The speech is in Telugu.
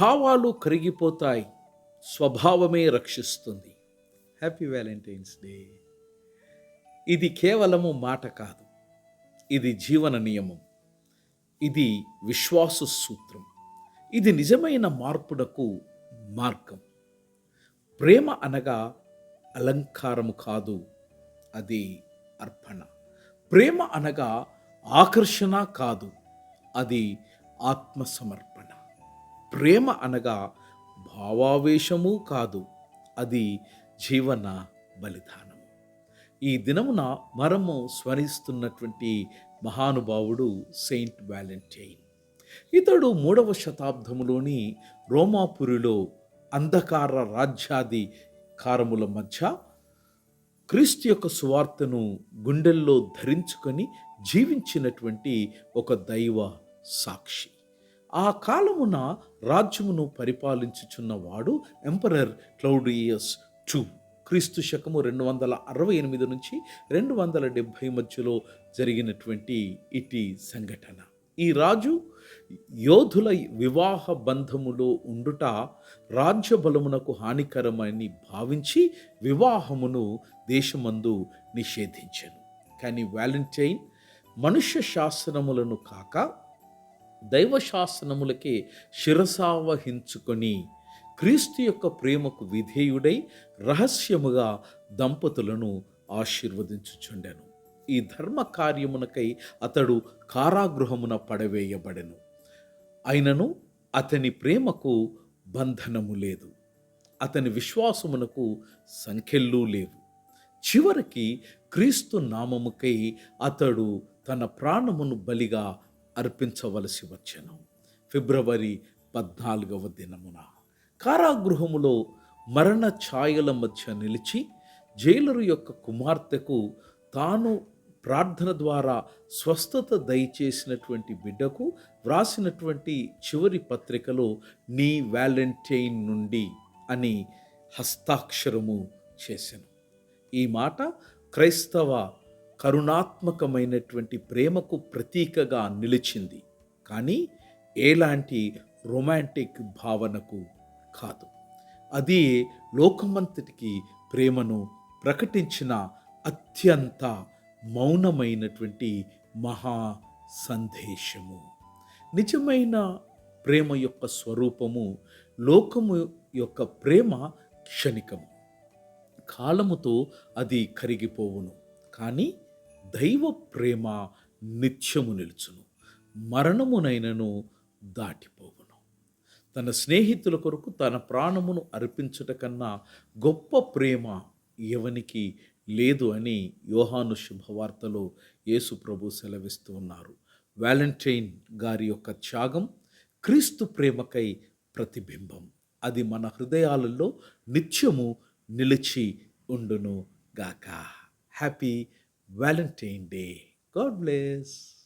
భావాలు కరిగిపోతాయి. స్వభావమే రక్షిస్తుంది. హ్యాపీ వ్యాలంటైన్స్ డే ఇది కేవలము మాట కాదు. ఇది జీవన నియమం. ఇది విశ్వాస సూత్రం. ఇది నిజమైన మార్పునకు మార్గం. ప్రేమ అనగా అలంకారము కాదు. అది అర్పణ. ప్రేమ అనగా ఆకర్షణ కాదు. అది ఆత్మసమర్పణ. ప్రేమ అనగా భావావేశము కాదు అది జీవన బలిదానము. ఈ దినమున మరము స్మరిస్తున్నటువంటి మహానుభావుడు సెయింట్ వ్యాలంటైన్ ఇతడు మూడవ శతాబ్దములోని రోమాపురిలో అంధకార రాజ్యాది కారముల మధ్య క్రీస్తు యొక్క సువార్తను గుండెల్లో ధరించుకొని జీవించినటువంటి ఒక దైవ సాక్షి. ఆ కాలమున రాజ్యమును పరిపాలించుచున్నవాడు ఎంపరర్ క్లౌడియస్ టూ. క్రీస్తు శకము రెండు వందల అరవై ఎనిమిది నుంచి రెండు వందల డెబ్భై మధ్యలో జరిగినటువంటి ఇటీ సంఘటన. ఈ రాజు యోధుల వివాహ బంధములో ఉండుట రాజ్య బలమునకు హానికరమని భావించి వివాహమును దేశమందు నిషేధించాను. కానీ వ్యాలంటైన్ మనుష్య శాస్త్రములను కాక దైవశాసనములకే శిరసావహించుకొని క్రీస్తు యొక్క ప్రేమకు విధేయుడై రహస్యముగా దంపతులను ఆశీర్వదించుచుండెను. ఈ ధర్మ కార్యమునకై అతడు కారాగృహమున పడవేయబడెను. అయినను అతని ప్రేమకు బంధనము లేదు. అతని విశ్వాసమునకు సంఖ్యలు లేవు. చివరికి క్రీస్తు నామముకై అతడు తన ప్రాణమును బలిగా అర్పించవలసి వచ్చెను. ఫిబ్రవరి పద్నాలుగవ దినమున కారాగృహములో మరణ ఛాయల మధ్య నిలిచి జైలరు యొక్క కుమార్తెకు తాను ప్రార్థన ద్వారా స్వస్థత దయచేసినటువంటి బిడ్డకు వ్రాసినటువంటి చివరి పత్రికలో నీ వ్యాలంటైన్ నుండి అని హస్తాక్షరము చేశాను ఈ మాట క్రైస్తవ కరుణాత్మకమైనటువంటి ప్రేమకు ప్రతీకగా నిలిచింది. కానీ ఎలాంటి రొమాంటిక్ భావనకు కాదు. అది లోకమంతటికి ప్రేమను ప్రకటించిన అత్యంత మౌనమైనటువంటి మహా సందేశము. నిజమైన ప్రేమ యొక్క స్వరూపము లోకము యొక్క ప్రేమ క్షణికము. కాలముతో అది కరిగిపోవును. కానీ దైవ ప్రేమ నిత్యము నిలుచును. మరణమునైనను దాటిపోవును. తన స్నేహితుల కొరకు తన ప్రాణమును అర్పించుట కన్నా గొప్ప ప్రేమ ఎవనికి లేదు అని యోహాను శుభవార్తలో యేసు ప్రభు సెలవిస్తూ ఉన్నారు. వ్యాలంటైన్ గారి యొక్క త్యాగం క్రీస్తు ప్రేమకై ప్రతిబింబం. అది మన హృదయాలలో నిత్యము నిలిచి ఉండును గాక. Happy Valentine day God bless